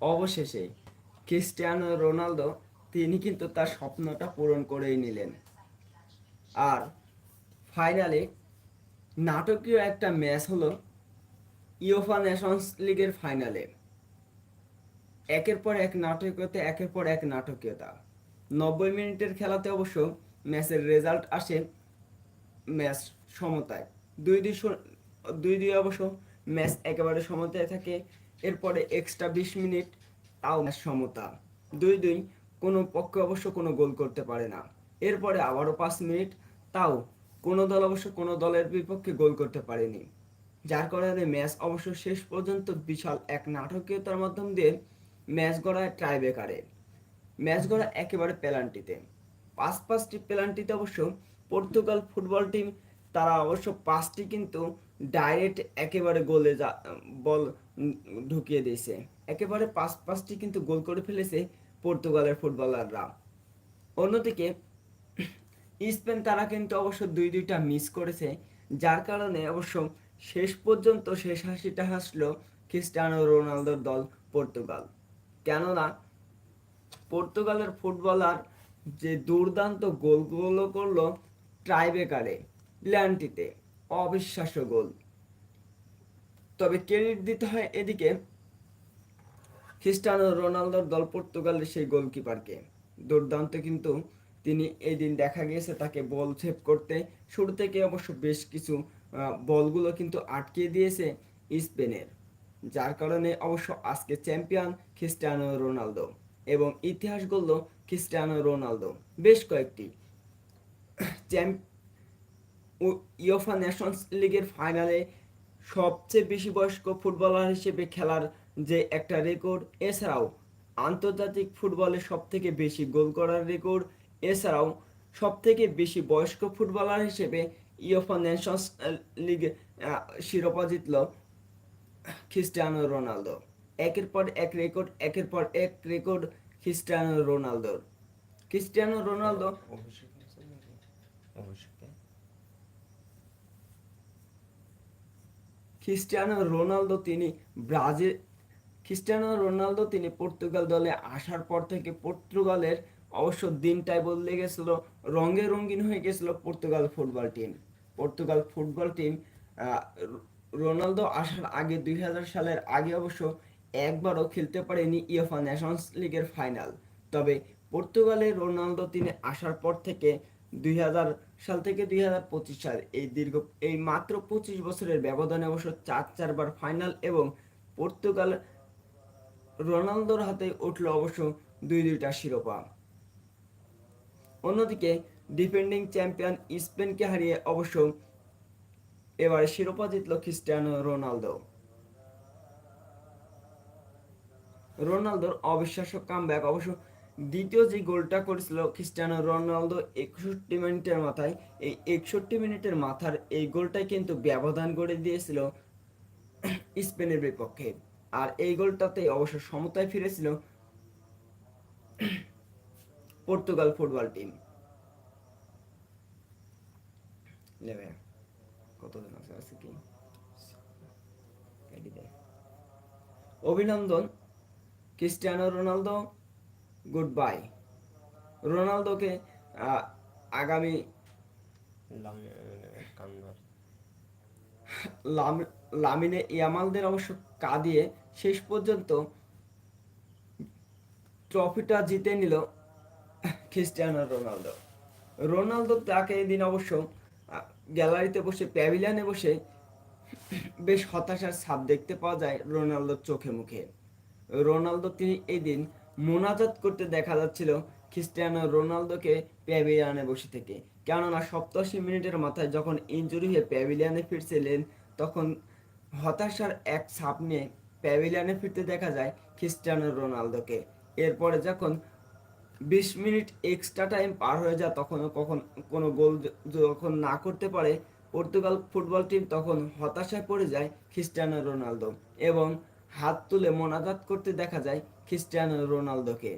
অবশেষে Cristiano Ronaldo, তিনি কিন্তু তার স্বপ্নটা পূরণ করেই নিলেন। আর ফাইনালে নাটকীয় একটা ম্যাচ হলো ইউফা নেশনস লিগের ফাইনালে। একের পর এক নাটকীয়তা, একের পর এক নাটকীয়তা। নব্বই মিনিটের খেলাতে অবশ্য ম্যাচের রেজাল্ট আসে ম্যাচ সমতায়। দুই দুই দুই দুই অবশ্য ম্যাচ একেবারে সমতায় থাকে। এরপরে এক্সট্রা বিশ মিনিট তাও সমতা। দুই দুই, কোনো পক্ষে অবশ্য কোনো গোল করতে পারে না। এরপরে আবারও পাঁচ মিনিট তাও কোনো দল অবশ্য কোনো দলের বিপক্ষে গোল করতে পারেনি। যার কারণে ম্যাচ অবশ্য শেষ পর্যন্ত বিশাল এক নাটকীয়তার মাধ্যম দিয়ে ম্যাচ গড়ায় ট্রাইবেকারে ম্যাচ গড়া একেবারে পেনাল্টিতে। পাঁচ পাঁচটি পেনাল্টিতে অবশ্য পর্তুগাল ফুটবল টিম তারা অবশ্য পাঁচটি কিন্তু ডাইরেক্ট একেবারে গোলে যা বল ঢুকিয়ে দিয়েছে। একেবারে পাঁচ, পাঁচটি কিন্তু গোল করে ফেলেছে পর্তুগালের ফুটবলাররা। অন্যদিকে, স্পেন তারা কিন্তু অবশ্য দুই দুইটা মিস করেছে, যার কারণে অবশ্য শেষ পর্যন্ত শেষ হাসিটা হাসলো ক্রিস্টিয়ানো রোনালদোর দল পর্তুগাল। কেননা, পর্তুগালের ফুটবলার যে দুর্দান্ত গোলগুলো করল ট্রাইবেকারে প্ল্যান্টিতে অবিশ্বাস্য গোল। তবে ক্রেডিট দিতে হয় এদিকে? খ্রিস্টানো রোনালদোর দল পর্তুগালের সেই গোলকিপারকে। দুর্দান্ত কিন্তু তিনি এই দিন দেখা গিয়েছে তাকে বল সেভ করতে। শুরু থেকে অবশ্য বেশ কিছু বলগুলো কিন্তু আটকে দিয়েছে স্পেনের, যার কারণে অবশ্য আজকে চ্যাম্পিয়ন খ্রিস্টানো রোনালদো এবং ইতিহাস গড়ল খ্রিস্টানো রোনালদো। বেশ কয়েকটি চ্যাম্প ইউফা নেশনস লিগের ফাইনালে সবচেয়ে বেশি বয়স্ক ফুটবলার হিসেবে খেলার যে একটা রেকর্ড এছাড়াও আন্তর্জাতিক ফুটবলে সব থেকে বেশি গোল করার রেকর্ড এছাড়াও সব থেকে বেশি বয়স্ক ফুটবলার হিসেবে ইউফা নেশনস লিগ শিরোপা জিতল ক্রিস্টিয়ানো রোনালদো একের পর এক রেকর্ড একের পর এক রেকর্ড ক্রিস্টিয়ানো রোনালদোর ক্রিস্টিয়ানো রোনালদো অবশ্যই অবশ্যই ক্রিস্টিয়ানো রোনালদো তিনি ব্রাজিল, ক্রিস্টিয়ানো রোনালদো তিনি পর্তুগাল দলে আসার পর থেকে পর্তুগালের অবশ্য দিনটাই বদলে গেছিল, রঙে রঙিন হয়ে গেছিল Portugal football team Portugal football team Ronaldo আসার আগে দুই হাজার সালের আগে অবশ্য একবারও খেলতে পারেনি ইয়েফা ন্যাশনস লিগের ফাইনাল তবে পর্তুগালে রোনালদো তিনি আসার পর থেকে দুই হাজার সাল থেকে দুই হাজার পঁচিশ সাল এই দীর্ঘ, এই মাত্র পঁচিশ বছরের ব্যবধানে অবশ্য চার চারবার ফাইনাল এবং পর্তুগাল রোনালদোর হাতে উঠল অবশ্য দুই দুইটা শিরোপা। অন্যদিকে ডিফেন্ডিং চ্যাম্পিয়ন স্পেনকে হারিয়ে অবশ্য এবারে শিরোপা জিতল ক্রিস্টিয়ানো রোনালদো। রোনালদোর অবিশ্বাস্য কামব্যাক অবশ্য দ্বিতীয় যে গোলটা করেছিল ক্রিস্টিয়ানো রোনালদো একষট্টি মিনিটের মাথায়, এই একষট্টি মিনিটের মাথার এই গোলটাই কিন্তু ব্যবধান করে দিয়েছিল স্পেনের বিপক্ষে। আর এই গোলটাতে অবশ্য সমতায় ফিরেছিল পর্তুগাল ফুটবল টিম। নেবে কতদিন আছে? আছে কি? অভিনন্দন, ক্রিস্টিয়ানো রোনালদো গুড বাই রোনালদোকে আগামী লামিনে ইয়ামালদের অবশ্য কাঁদিয়ে শেষ পর্যন্ত ট্রফিটা জিতে নিল ক্রিস্টিয়ানো রোনালদো। রোনালদো তাকে এদিন অবশ্য গ্যালারিতে বসে প্যাভিলিয়নে বসে বেশ হতাশার ছাপ দেখতে পাওয়া যায় রোনালদোর চোখে মুখে। রোনালদো তিনি এই দিন মোনাজাত করতে দেখা যাচ্ছিল ক্রিস্টিয়ানো রোনালদোকে প্যাভিলিয়ানে বসে থেকে। কেননা সপ্তাশি মিনিটের মাথায় যখন ইনজুরি হয়ে প্যাভিলিয়নে ফিরছিলেন, তখন হতাশার এক ছাপ নিয়ে প্যাভিলিয়ানে ফিরতে দেখা যায় ক্রিস্টিয়ানো রোনালদোকে। এরপরে যখন বিশ মিনিট এক্সট্রা টাইম পার হয়ে যায় তখন কখন, কোনো গোল যখন না করতে পারে পর্তুগাল ফুটবল টিম, তখন হতাশায় পড়ে যায় ক্রিস্টিয়ানো রোনালদো এবং হাত তুলে মোনাজাত করতে দেখা যায় ক্রিস্টিয়ানো রোনালদোকে